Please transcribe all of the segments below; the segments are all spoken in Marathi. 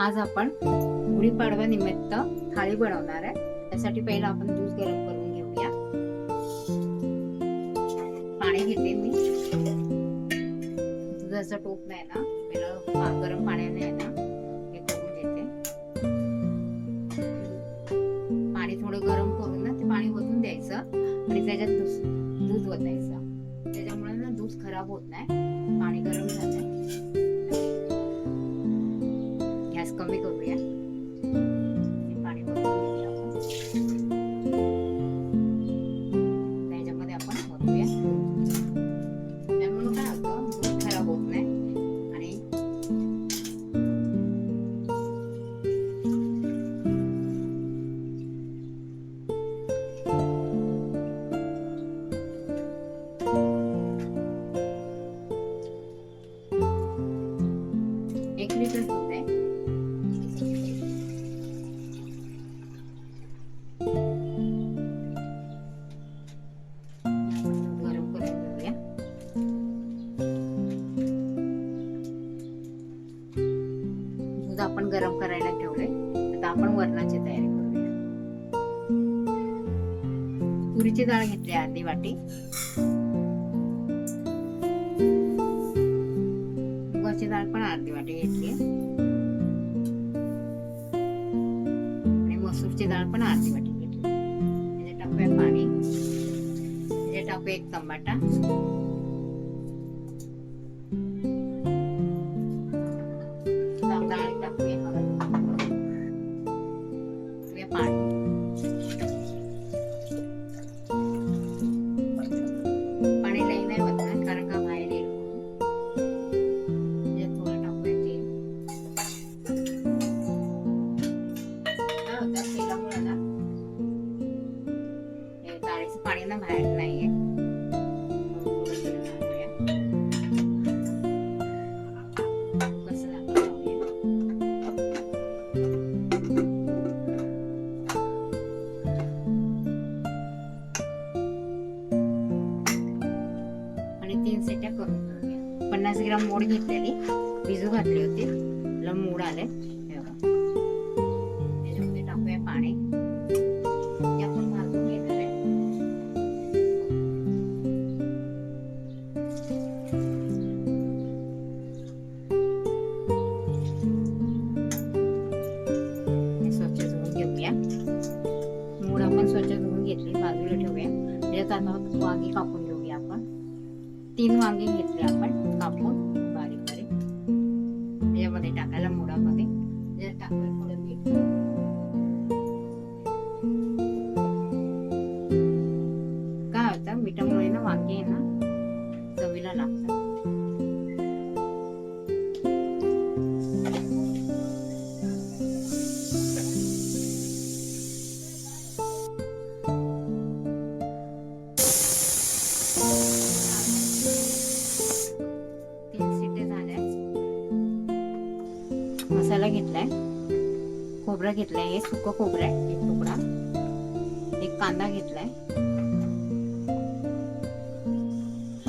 आज आपण गुढीपाडवा निमित्त थाळी बनवणार आहे. त्यासाठी पहिला आपण दूध गरम करून घेऊया. पाणी घेते मी. दुधाचा टोप नाही ना? पहिला गरम पाण्याने आहे ना हे करून घेते. पाणी थोडं गरम करून ना ते पाणी ओतून द्यायचं आणि त्याच्यात दूध दूध ओतायचं. त्याच्यामुळे ना दूध खराब होत नाही. पाणी गरम झालं गॅस कमी करूया वाटी. मुगाची डाळ पण अर्धी वाटी घेतली. आणि मसूरची डाळ पण अर्धी वाटी घेतली. त्याच्यात टाकूया पाणी. त्याच्यात टाकूया एक टमाटा डाळीचं पाणी ना त्याच्यात आता वांगी कापून घेऊया आपण. तीन वांगे घेतले आपण कापून. मसाला घेतलाय. खोबरं घेतलंय हे सुकं खोबरं आहे एक तुकडा. एक कांदा घेतलाय.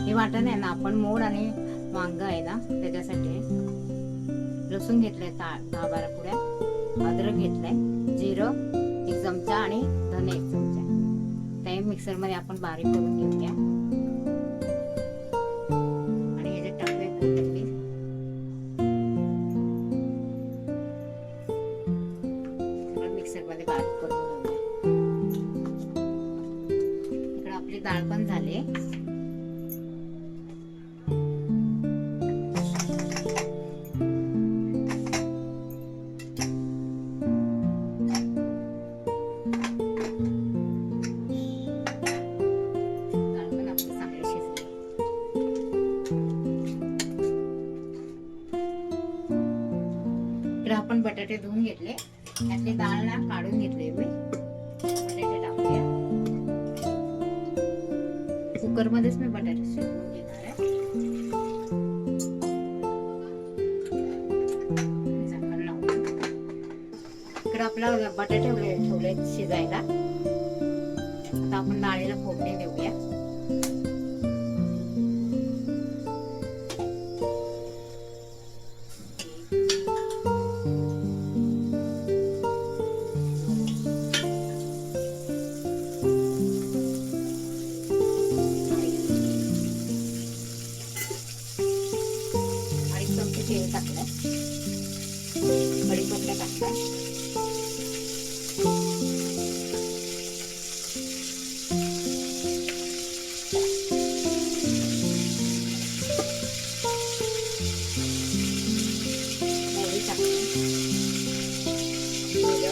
हे वाटण आहे ना आपण मोड आणि वांग आहे ना त्याच्यासाठी. लसूण घेतलंय दहा बारा पुड्या अद्रक घेतलंय जिरं एक चमचा आणि धने एक चमचा. ते मिक्सरमध्ये आपण बारीक करून घेऊया. घेतले. त्यातले दाळ ना काढून घेतले मी. बटाटे टाकूया. कुकर मध्येच मी बटाटे शिजवून घेणार आहे. इकडे आपला बटाटे ठेवले ठेवले शिजायला. आता आपण डाळीला फोडणी देऊया.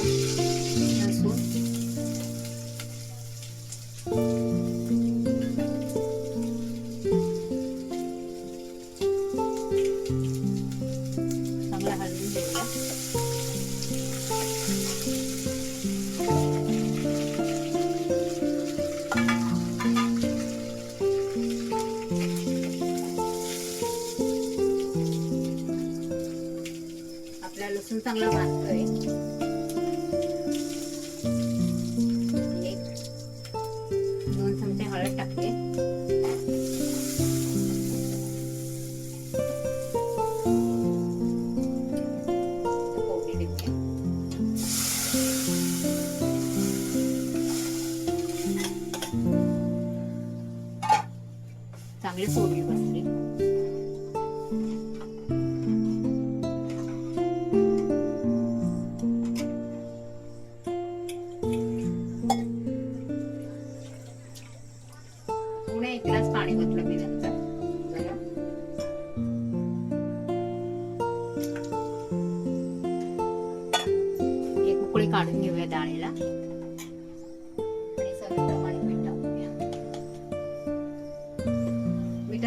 जिरं,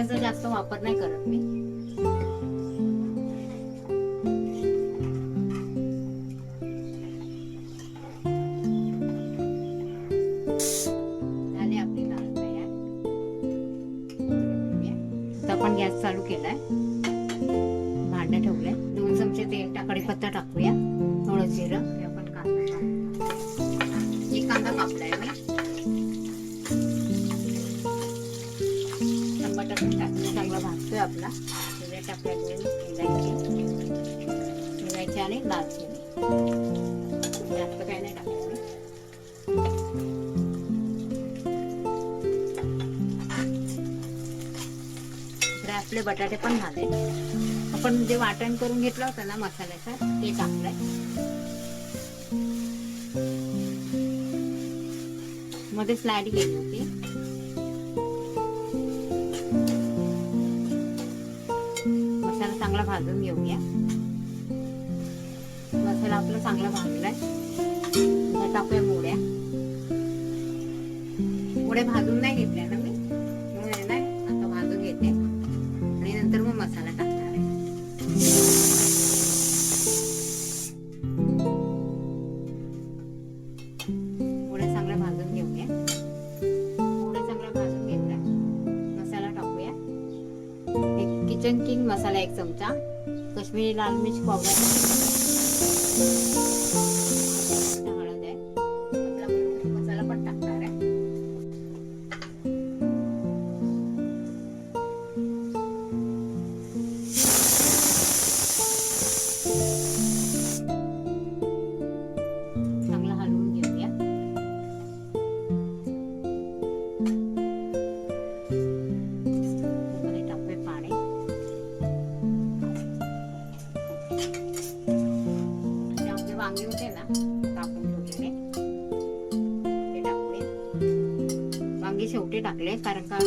त्याचा जास्त वापर नाही करत मी. आपले बटाटे पण झाले. आपण जे वाटण करून घेतलं होतं ना मसाल्याचं ते टाकलंय. मध्ये स्लाइड केली होती. मसाला चांगला भाजून घेऊया. मसाला आपला चांगला भाजलाय. टाकूया मोड्या. मोड्या भाजून नाही घेतल्या ना किचन किंग मसाला एक चमचा कश्मीरी लाल मिर्च पावडर आणि होते ना टाकून ठेवलेले. ते टाकले वांगे शेवटी टाकले कारण का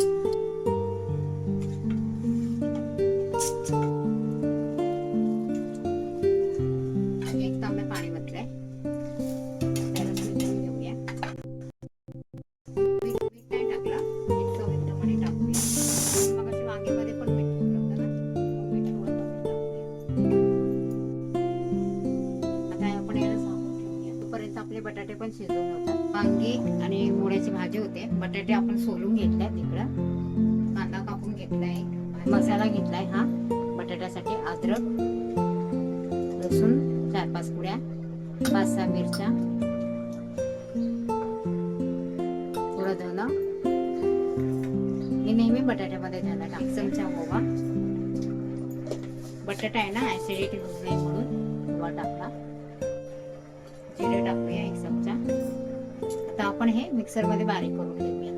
मसाला घेतलाय हा. बटाट्यासाठी अद्रक लसूण चार पाच पुड्या पाच सहा मिरच्या थोडं धन. हे नेहमी बटाट्यामध्ये झाला. टाक चमचा ओवा. बटाटा आहे ना ऍसिडिटी होऊ नये म्हणून ओवा टाकला जिरे टाकूया एक चमचा. आता आपण हे मिक्सरमध्ये बारीक करून घेऊया.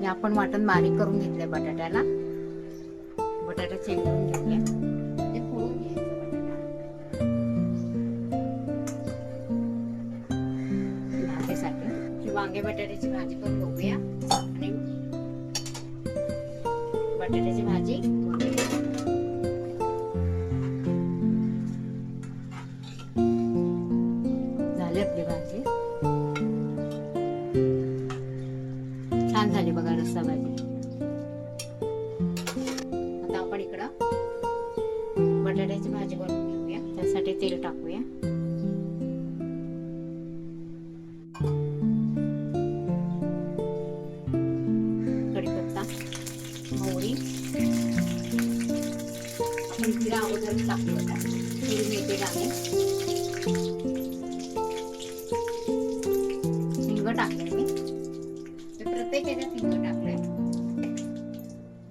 हे आपण वाटण बारीक करून घेतलंय बटाट्याला. Cuma aja pada di cuma aja, टाकले मी. प्रत्येक याच्यात हिंग टाकलंय.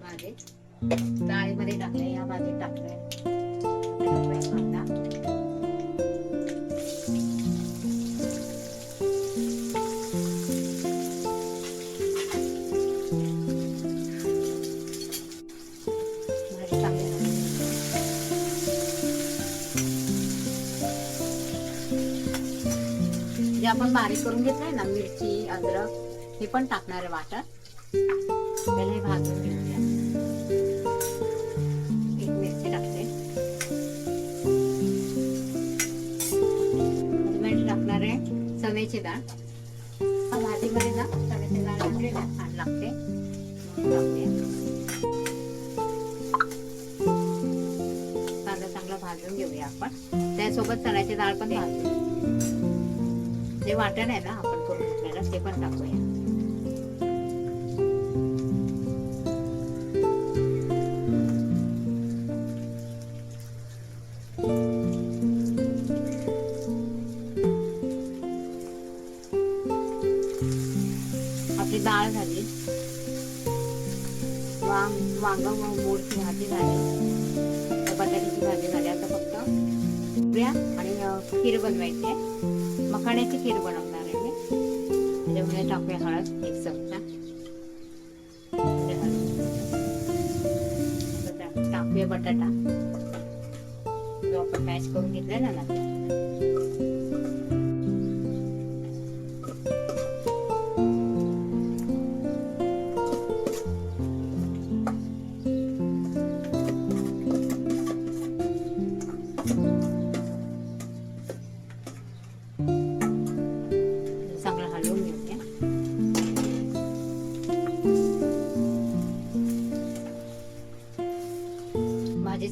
बागेत. डाळीमध्ये टाकलंय या बागेत टाकलंय. आपण बारीक करून घेतलंय ना अद्रक. हे पण टाकणार आहे वाटत पहिले हे भाजून घेऊया. एक मिरची टाकते. मध्ये टाकणार आहे चण्याची डाळ भाजीमध्ये ना चण्याची डाळ टाकली छान लागते. कांदा चांगला भाजून घेऊया आपण. त्यासोबत चण्याची डाळ पण भाजू जे वाटण आहे ना आपण करून घेतलेलं ते पण टाकूया आपली डाळ झाली वांग वांग मोडची भाजी झाली बटाट्याची भाजी झाली आता फक्त पुऱ्या आणि खीर बनवायची आहे मखाण्याची खीर बनवणार आहे मी टाकूया हळद एक चमचा टाकूया बटाटा जो आपण मॅश करून घेतलाय ना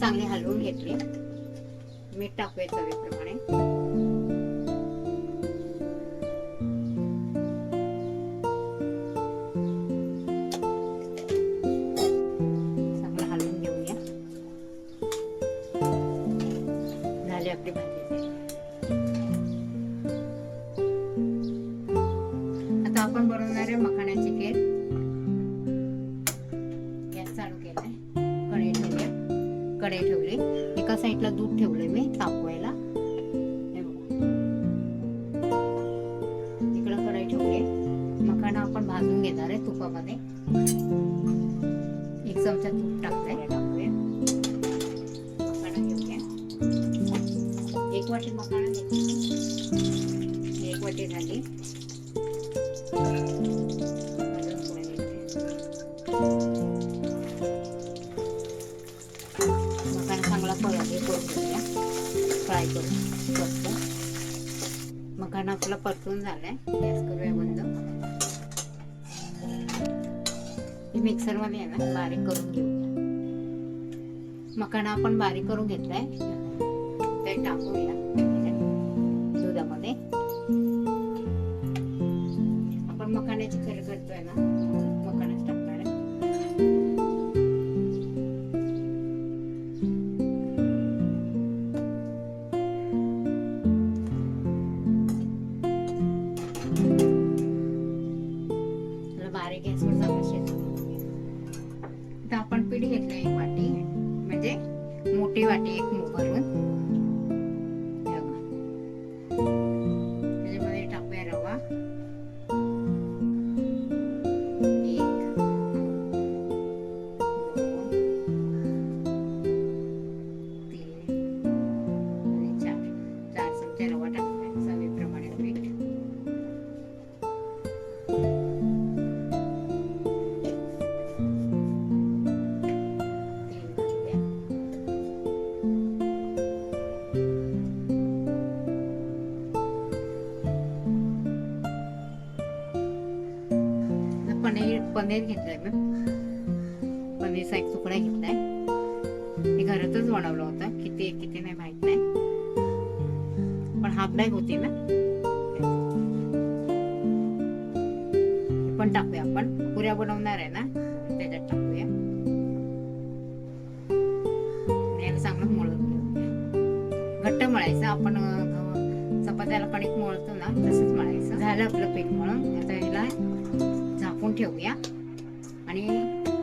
चांगले हलवून घेतली. मीठ टाकूया चवीप्रमाणे. आपण भाजून घेणार आहे तुपामध्ये. एक चमचा तूप टाकलंय टाकूया. घेऊया. एक वाटी घेतली. एक वाटी झाली. चांगला फळ हे करून घेऊया. फ्राय करून. मस्त मखाना आपला परतून झालाय. गॅस करूया बंद. मिक्सरमध्ये आहे ना बारीक करून घेऊया. मकाना आपण बारीक करून घेतलाय. पनीर घेतलंय मी पनीरचा एक तुकडा घेतलाय. हे घरातच बनवलं होतं. किती आहे, किती नाही माहीत नाही. पण हाफ बॅग होती ना. पण टाकूया आपण. पुऱ्या बनवणार आहे ना. त्याच्यात टाकूया. याला चांगलं मळून घट्ट मळायचं. आपण चपात्याला कणिक मळतो ना. तसंच मळायचं. झालं आपलं पीठ मळून. आता याला झाकून ठेवूया. आणि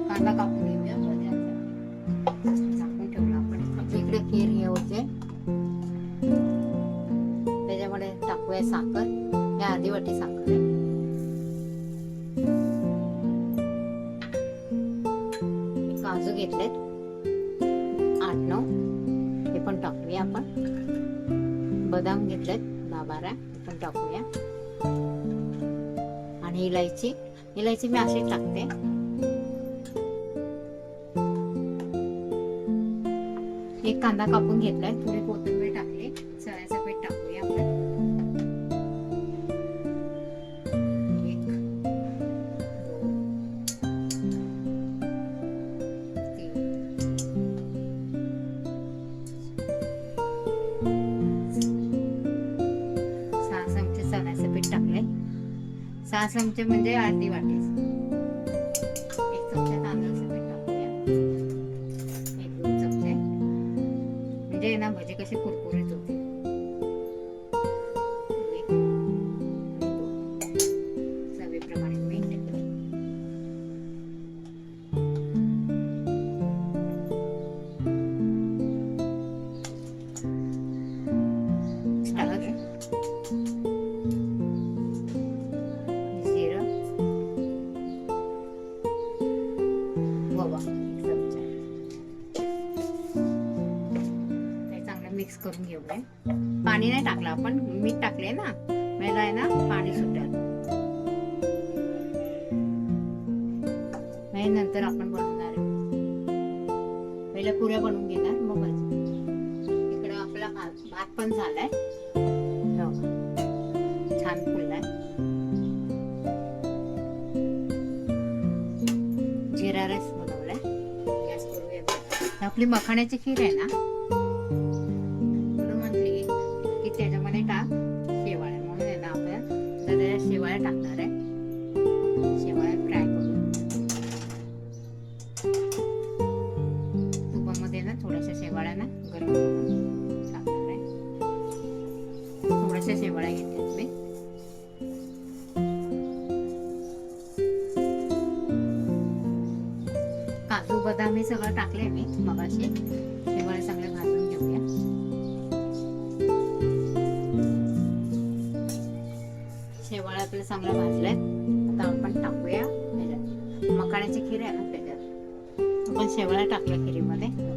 कांदा कापून घेऊया भज्याचा. झाकून ठेवला आपण. म्हणजे इकडे खीर हे होते. त्याच्यामध्ये टाकूया साखर. या अर्धी वाटी साखर आहे. काजू घेतलेत. आठ नऊ. हे पण टाकूया आपण. बदाम घेतलेत. दहा बारा. हे पण टाकूया. आणि इलायची. इलायची मी अशी टाकते. एक कांदा कापून घेतलाय. थोडी कोथिंबीर टाकली. चण्याचं पीठ टाकूया आपण. सहा चमचे चण्याचं पीठ टाकले सहा चमचे म्हणजे अर्धी वाटी भात पण झालाय. छान फुललाय. जिरा राईस बनवलाय. गॅस करूया आपली मखाण्याची खीर आहे ना? काजू बदाम हे सगळं टाकले मी मगाशी. शेवाळे चांगले भाजून घेऊया. शेवाळे आपलं चांगलं भाजलंय. आता आपण टाकूया. मकाण्याची खीर आहे ना त्याच्यात. आपण शेवाळ्या टाकल्या खिरीमध्ये.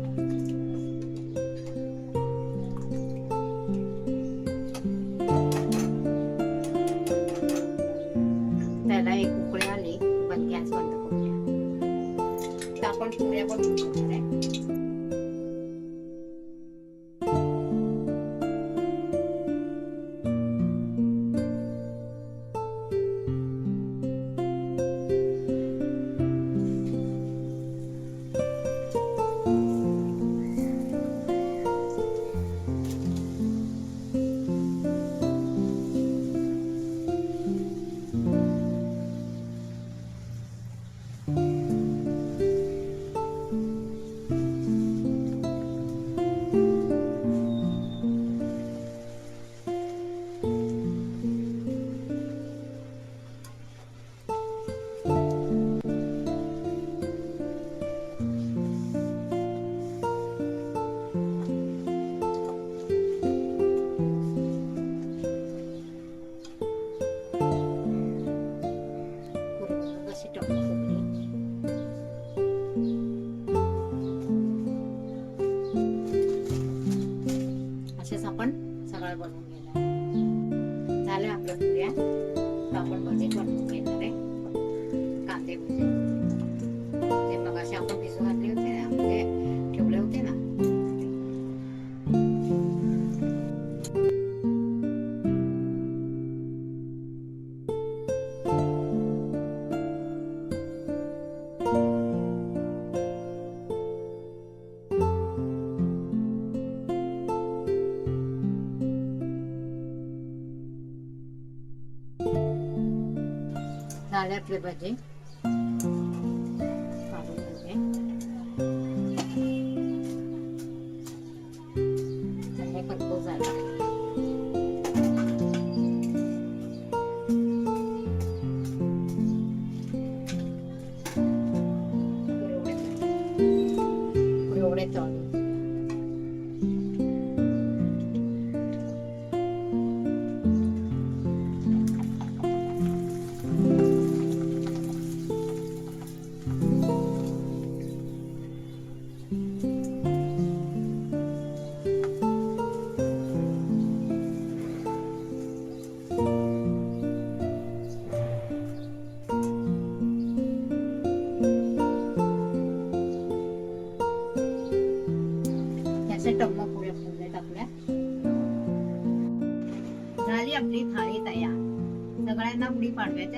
नाल्यातले भजे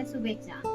शुभेच्छा.